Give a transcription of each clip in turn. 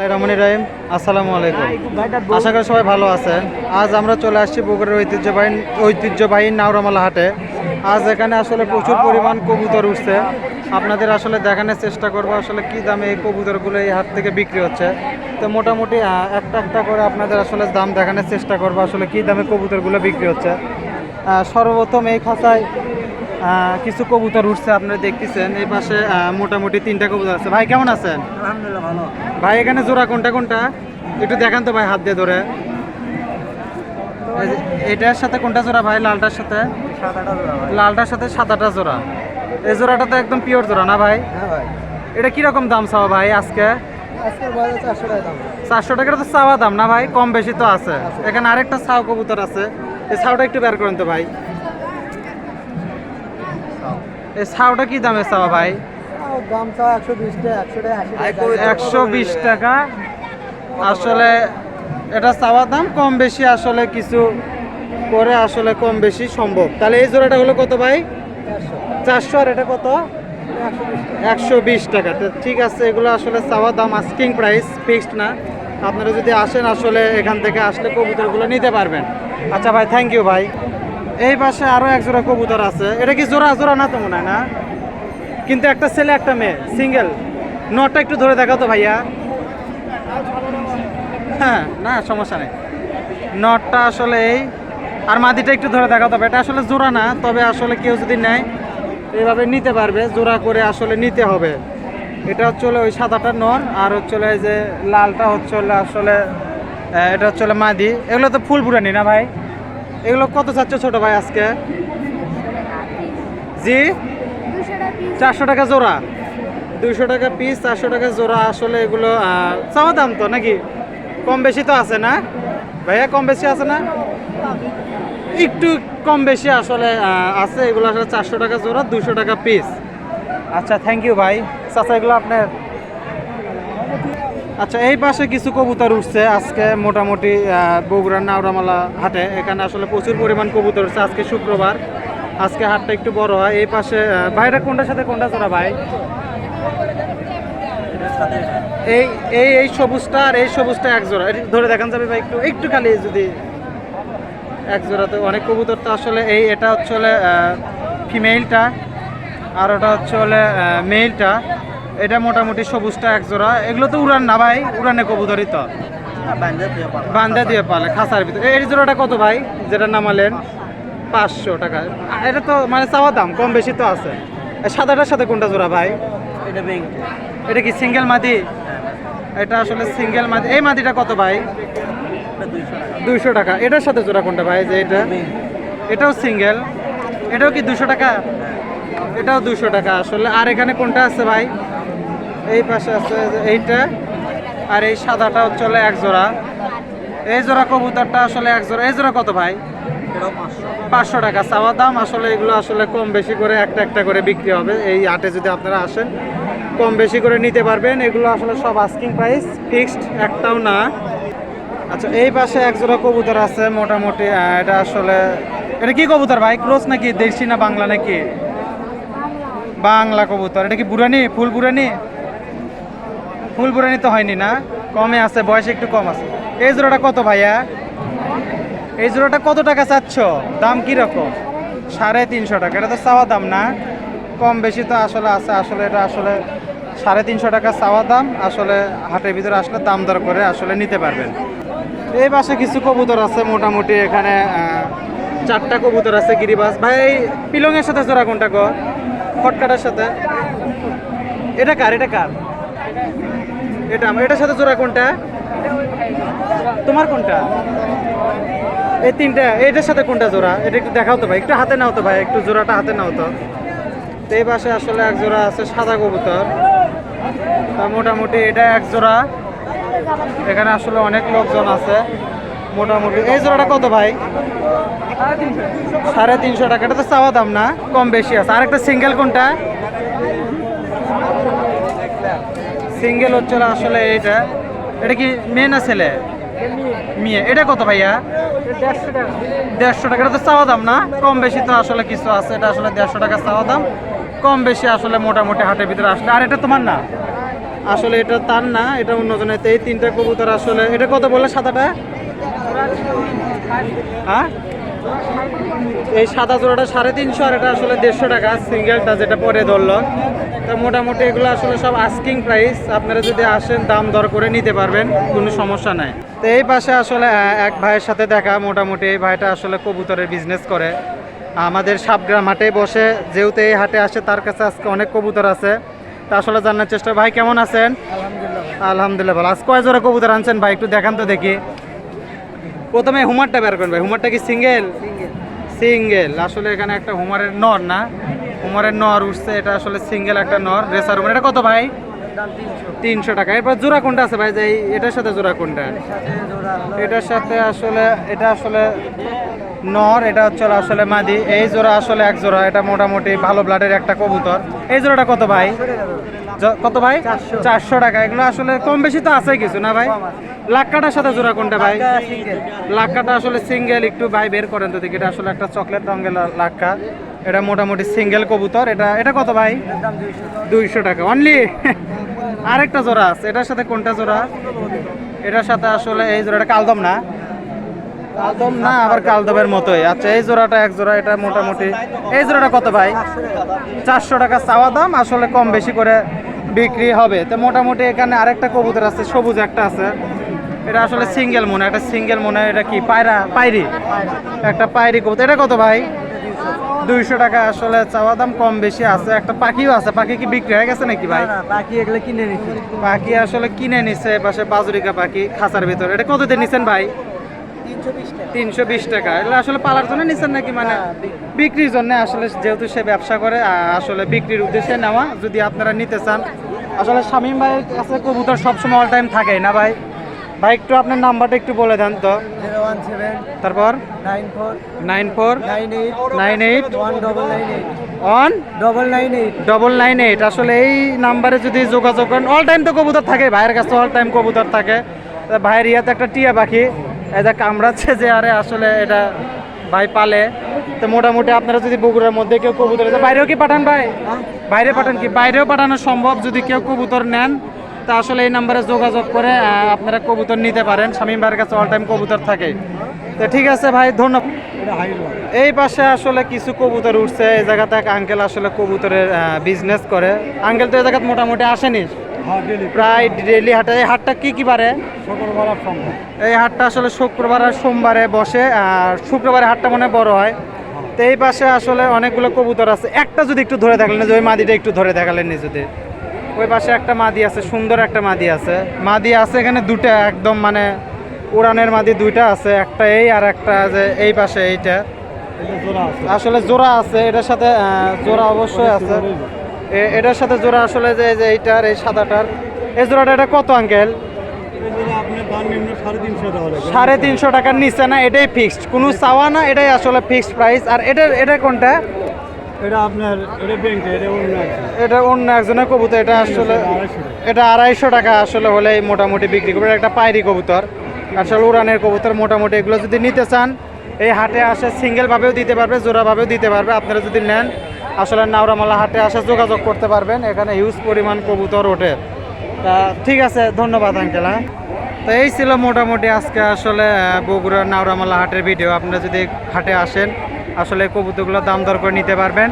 রহমানি রহিম। আসসালামু আলাইকুম। আশা করি সবাই ভালো আছেন। আজ আমরা চলে আসছি বগুড়ার ঐতিহ্যবাহী ঐতিহ্যবাহী নাওরামালা হাটে। আজ এখানে আসলে প্রচুর পরিমাণ কবুতর উঠছে। আপনাদের আসলে দেখানোর চেষ্টা করব আসলে কি দামে এই কবুতরগুলো এই হাট থেকে বিক্রি হচ্ছে। তো মোটামুটি একটা একটা করে আপনাদের আসলে দাম দেখানোর চেষ্টা করব আসলে কি দামে কবুতরগুলো বিক্রি হচ্ছে। সর্বপ্রথম এই খাঁচায় কিছু কবুতর উঠছে আপনারা দেখতেছেন। এই পাশে মোটামুটি তিনটা কবুতর আছে। ভাই কেমন আছেন? আলহামদুলিল্লাহ ভালো। ভাই এখানে জোড়া কোনটা কোনটা? একটু দেখান তো ভাই হাত দিয়ে ধরে। এটার সাথে কোনটা জোড়া ভাই লালটার সাথে? সাত ভাই। লালটার সাথে সাদাটা জোড়া। এই জোড়াটা তো একদম পিওর জোড়া না ভাই? হ্যাঁ এটা কীরকম দাম চাওয়া ভাই আজকে? চারশো টাকা টাকার তো চাওয়া দাম না ভাই? কম বেশি তো আছে। এখানে আরেকটা ছাও কবুতর আছে। এই ছাওটা একটু বের করেন তো ভাই। এই ছাওটা কি দামে চাওয়া ভাই? একশো বিশ টাকা আসলে এটা চাওয়ার দাম কম বেশি আসলে কিছু করে আসলে কম বেশি সম্ভব। তাহলে এই জোড়াটা হলো কত ভাই? চারশো। আর এটা কত? একশো বিশ টাকা। তো ঠিক আছে এগুলো আসলে চাওয়ার দাম আস্কিং প্রাইস ফিক্সড না। আপনারা যদি আসেন আসলে এখান থেকে আসলে কবুতরগুলো নিতে পারবেন। আচ্ছা ভাই থ্যাংক ইউ ভাই। এই পাশে আরও এক জোড়া কবুতর আছে। এটা কি জোড়া জোড়া না তো মনে হয় না? কিন্তু একটা ছেলে, একটা মেয়ে সিঙ্গেল নটটা একটু ধরে দেখাও তো ভাইয়া। হ্যাঁ না, সমস্যা নেই। নটটা আসলে এই। আর মাদিটা একটু ধরে দেখাও তবে এটা আসলে জোড়া না, তবে আসলে কেউ যদি নেয়, এইভাবে নিতে পারবে। জোড়া করে আসলে নিতে হবে। এটা হচ্ছে ওই সাদাটা নর, আর হচ্ছে যে লালটা হচ্ছে আসলে এটা হচ্ছে মাদি। এগুলো তো ফুল বুড়ানি না ভাই? এগুলো কত চাচ্ছ ছোট ভাই আজকে? জি? চারশো টাকা জোড়া। দুইশো টাকা পিস চারশো টাকা জোড়া আসলে এগুলো চাওয়া দাম তো নাকি? কম বেশি তো আছে না? ভাইয়া, কম বেশি আছে না? একটু কম বেশি আসলে আছে। এগুলো আসলে চারশো টাকা জোড়া দুশো টাকা পিস আচ্ছা থ্যাংক ইউ ভাই। চাচা, এগুলো আপনার আচ্ছা এই পাশে কিছু কবুতর উঠছে আজকে মোটামুটি বগুড়ার নাওরামালা হাটে। এখানে আসলে প্রচুর পরিমাণ কবুতর উঠছে আজকে শুক্রবার। আজকে হাটটা একটু বড় হয়। এই পাশে ভাইরা কোনটার সাথে কোনটা জোড়া ভাই? এই এই এই সবুজটা আর এই সবুজটা এক জোড়া। ধরে দেখান যাবে ভাই একটু। একটু খালি যদি এক জোড়াতে। অনেক কবুতর তো আসলে এই, এটা হচ্ছে হলে ফিমেলটা আর ওটা হচ্ছে হলে মেলটা এটা মোটামুটি সবুজটা এক জোড়া এগুলো তো উড়ান না ভাই উড়ানে কবুতরই তো। বান্ধা দিয়ে পালে। খাসার ভিতরে। এই জোড়াটা কত ভাই যেটা নামালেন? পাঁচশো টাকা। এটা তো মানে চাওয়া দাম কম বেশি তো আছে। সাদাটার সাথে কোনটা জোড়া ভাই? এটা কি সিঙ্গেল মাদি? এটা আসলে সিঙ্গেল মাদি। এই মাদিটা কত ভাই? দুইশো টাকা। দুইশো টাকা। এটার সাথে জোড়া কোনটা ভাই যে এটা? এটাও সিঙ্গেল। এটাও কি দুশো টাকা? এটাও দুশো টাকা। আসলে আর এখানে কোনটা আছে ভাই? এই পাশে আছে এইটা, আর এই সাদাটা হচ্ছে এক জোড়া। এই জোড়া কবুতরটা আসলে এক জোড়া এই জোড়া কত ভাই? পাঁচশো পাঁচশো টাকা। চাওয়া দাম আসলে এগুলো আসলে কম বেশি করে একটা একটা করে বিক্রি হবে। এই হাটে যদি আপনারা আসেন, কম বেশি করে নিতে পারবেন। এগুলো আসলে সব আস্কিং প্রাইস ফিক্সড একটাও না। আচ্ছা এই পাশে এক জোড়া কবুতর আছে মোটামুটি এটা আসলে এটা কি কবুতর ভাই? ক্রোস নাকি দেশি না বাংলা নাকি? বাংলা কবুতর। এটা কি বুড়ানি? ফুল বুড়ানি? ফুল বুড়ানি তো হয়নি না? কমে আছে, বয়স একটু কম আছে। এই জোড়াটা কত ভাইয়া? এই জোড়াটা কত টাকা চাচ্ছ? দাম কি রকম সাড়ে তিনশো টাকা। এটা তো চাওয়া দাম না? কম বেশি তো আসলে আছে, আসলে এটা আসলে সাড়ে তিনশো টাকা চাওয়া দাম, আসলে হাটের ভিতরে আসলে দাম দর করে আসলে নিতে পারবেন। এই পাশে কিছু কবুতর আছে মোটামুটি এখানে চারটা কবুতর আছে গিরিবাস। ভাই পিলংয়ের সাথে জোড়া কোনটা গো? ফটকাটার সাথে। এটা কার? এটা কার? এটা, এটার সাথে জোড়া কোনটা? তোমার কোনটা? এই তিনটা, এটার সাথে কোনটা জোড়া? এটা একটু দেখাও তো ভাই, একটু হাতে নাও তো ভাই, একটু জোড়াটা হাতে নাও তো। তো এই পাশে আসলে এক জোড়া আছে সাদা কবুতর। তা মোটামুটি এটা এক জোড়া। এখানে আসলে অনেক লোকজন আছে, মোটামুটি। এই জোড়াটা কত ভাই? সাড়ে তিনশো টাকা। এটা তো চাওয়া দাম না, কম বেশি আছে। আরেকটা সিঙ্গেল কোনটা? সিঙ্গেল হচ্ছে আসলে এটা এটা কি মেয়ে না ছেলে? মেয়ে। এটা কত ভাইয়া? দেড়শো টাকা। এটা তো চাওয়া দাম না? কম বেশি তো আসলে কিছু আছে। এটা আসলে দেড়শো টাকা চাওয়া দাম। কম বেশি আসলে মোটামুটি হাটের ভিতরে আসলে। আর এটা তোমার না? আসলে এটা তার না। এটা অন্যজনের এই তিনটা কবুতর আসলে এটা কত বললে সাদাটা? হ্যাঁ? এই সাদা জোড়াটা সাড়ে তিনশো আর এটা আসলে দেড়শো টাকা সিঙ্গেলটা যেটা পরে ধরলো। তো মোটামুটি এগুলো আসলে সব আস্কিং প্রাইস আপনারা যদি আসেন দাম দর করে নিতে পারবেন কোনো সমস্যা নাই। তো এই পাশে আসলে এক ভাইয়ের সাথে দেখা মোটামুটি এই ভাইটা আসলে কবুতরের বিজনেস করে। আমাদের সাবগ্রাম হাটে বসে যেহেতু এই হাটে আসে তার কাছে আজকে অনেক কবুতর আছে। তা আসলে জানার চেষ্টা ভাই কেমন আছেন? আলহামদুলিল্লাহ আলহামদুলিল্লাহ ভালো। আজ কয় জোড়া কবুতর আনছেন ভাই একটু দেখান তো দেখি। প্রথমে হুমারটা বের করেন ভাই। হুমারটা কি সিঙ্গেল? সিঙ্গেল। আসলে এখানে একটা হুমারের নর না। হুমারের নর উঠছে এটা আসলে সিঙ্গেল একটা নর রেসার হুমার। এটা কত ভাই? তিনশো। টাকা। এরপর জোড়া কোনটা আছে ভাই? যে এটার সাথে জোড়া কোনটা? এটার সাথে আসলে এটা আসলে নর এটা হচ্ছে আসলে মাদি। এই জোড়া আসলে এক জোড়া এটা মোটামুটি ভালো ব্লাডের একটা কবুতর। এই জোড়াটা কত ভাই? কত ভাই? চারশো। টাকা। এগুলো আসলে কম বেশি তো আছে কিছু না ভাই? লাক্কাটার সাথে জোড়া কোনটা ভাই? লাক্কাটা আসলে সিঙ্গেল একটু ভাই বের করেন তো দেখি এটা আসলে একটা চকলেট রঙের লাক্কা। এটা মোটামুটি সিঙ্গেল কবুতর। এটা এটা কত ভাই? দুইশো। দুইশো টাকা। অনলি আরেকটা জোড়া আছে। এটার সাথে কোনটা জোড়া? এটার সাথে আসলে এই জোড়াটা কালদম না? কালদম? না আবার কালদমের মতোই। আচ্ছা এই জোড়াটা এক জোড়া এটা মোটামুটি। এই জোড়াটা কত ভাই? চারশো টাকা চাওয়া দাম আসলে কম বেশি করে বিক্রি হবে। তো মোটামুটি এখানে আরেকটা কবুতর আছে সবুজ একটা আছে। এটা আসলে সিঙ্গেল মনে একটা সিঙ্গেল মনে এটা কি পায়রা পায়রি? একটা পায়রি কবুতর। এটা কত ভাই? দুইশো টাকা আসলে চাওয়া দাম কম বেশি আছে। একটা পাখিও আছে পাখি কি বিক্রি হয়ে গেছে নাকি ভাই? বাকি এগুলো কিনে নিচ্ছি পাখি আসলে কিনে নিছে পাশে বাজুরিকা পাখি খাঁচার ভিতরে। এটা কত দিয়ে নিছেন ভাই? তিনশো বিশ টাকা। এগুলো আসলে পালার জন্য নিছেন নাকি? মানে বিক্রির জন্য আসলে যেহেতু সে ব্যবসা করে আসলে বিক্রির উদ্দেশ্যে নেওয়া যদি আপনারা নিতে চান। আসলে শামীম ভাইয়ের কাছে কবুতর সবসময় অল টাইম থাকে না ভাই? ভাই একটু আপনার নাম্বারটা একটু বলে দেন তো। তারপর? Nine four nine eight one double nine eight. Double nine eight. আসলে এই নাম্বারে যদি যোগাযোগ করেন অল টাইম তো কবুতর থাকে ভাইয়ের কাছে অল টাইম কবুতর থাকে। ভাইয়ের ইয়াতে একটা টিয়া পাখি এটা কামড়াচ্ছে যে আরে আসলে এটা ভাই পালে। তো মোটামুটি আপনারা যদি বগুড়ার মধ্যে কেউ কবুতর বাইরেও কি পাঠান ভাই? বাইরে পাঠান কি? বাইরেও পাঠানো সম্ভব যদি কেউ কবুতর নেন। তা আসলে এই নাম্বারে যোগাযোগ করে আপনারা কবুতর নিতে পারেন। স্বামী ভাইয়ের কাছে অল টাইম কবুতর থাকে। তো ঠিক আছে ভাই, ধন্যবাদ। এই পাশে আসলে কিছু কবুতর উঠছে। এই জায়গাতে এক আঙ্কেল আসলে কবুতরের বিজনেস করে। আঙ্কেল তো এই জায়গাতে মোটামুটি আসেনি। প্রায় ডেলি হাটে। এই হাটটা কি কি বারে? এই হাটটা আসলে শুক্রবার আর সোমবারে বসে আর শুক্রবারে হাটটা মনে হয় বড় হয়। তো এই পাশে আসলে অনেকগুলো কবুতর আছে। একটা যদি একটু ধরে দেখালেন যে ওই মাদিটা একটু ধরে দেখালেন নি যদি ওই পাশে একটা মাদি আছে সুন্দর একটা মাদি আছে। মাদি আছে এখানে দুটা একদম মানে উড়ানের মাদি দুইটা আছে একটা এই আর একটা যে এই পাশে এইটা। জোড়া আসলে জোড়া আছে এটার সাথে জোড়া অবশ্যই আছে। এটার সাথে জোড়া আসলে যে যে এইটার এই সাদাটার এই জোড়াটা এটা কত আঙ্কেল? সাড়ে তিনশো টাকার নিচে না এটাই ফিক্সড কোনো চাওয়া না এটাই আসলে ফিক্সড প্রাইস আর এটা এটা কোনটা? এটা আপনার এটা ব্যাংকে এটা অন্য এটা অন্য একজনের কবুতর এটা আসলে এটা আড়াইশো টাকা। আসলে হলে মোটামুটি বিক্রি করবে। একটা পায়রি কবুতর। আসলে উড়ানের কবুতর মোটামুটি। এগুলো যদি নিতে চান এই হাটে আসে সিঙ্গেলভাবেও দিতে পারবে জোড়াভাবেও দিতে পারবে। আপনারা যদি নেন আসলে নাওরামালা হাটে আসে যোগাযোগ করতে পারবেন। এখানে হিউজ পরিমাণ কবুতর ওঠে। তা ঠিক আছে, ধন্যবাদ আঙ্কেল হ্যাঁ? তো এই ছিল মোটামুটি আজকে আসলে বগুড়ার নাওরামালা হাটের ভিডিও আপনারা যদি হাটে আসেন, আসলে কবুতরগুলো দাম দর করে নিতে পারবেন।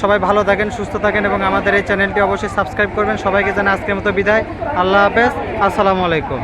সবাই ভালো থাকেন, সুস্থ থাকেন এবং আমাদের এই চ্যানেলটি অবশ্যই সাবস্ক্রাইব করবেন। সবাইকে জানা আজকের মতো বিদায়। আল্লাহ হাফেজ। আসসালামু আলাইকুম।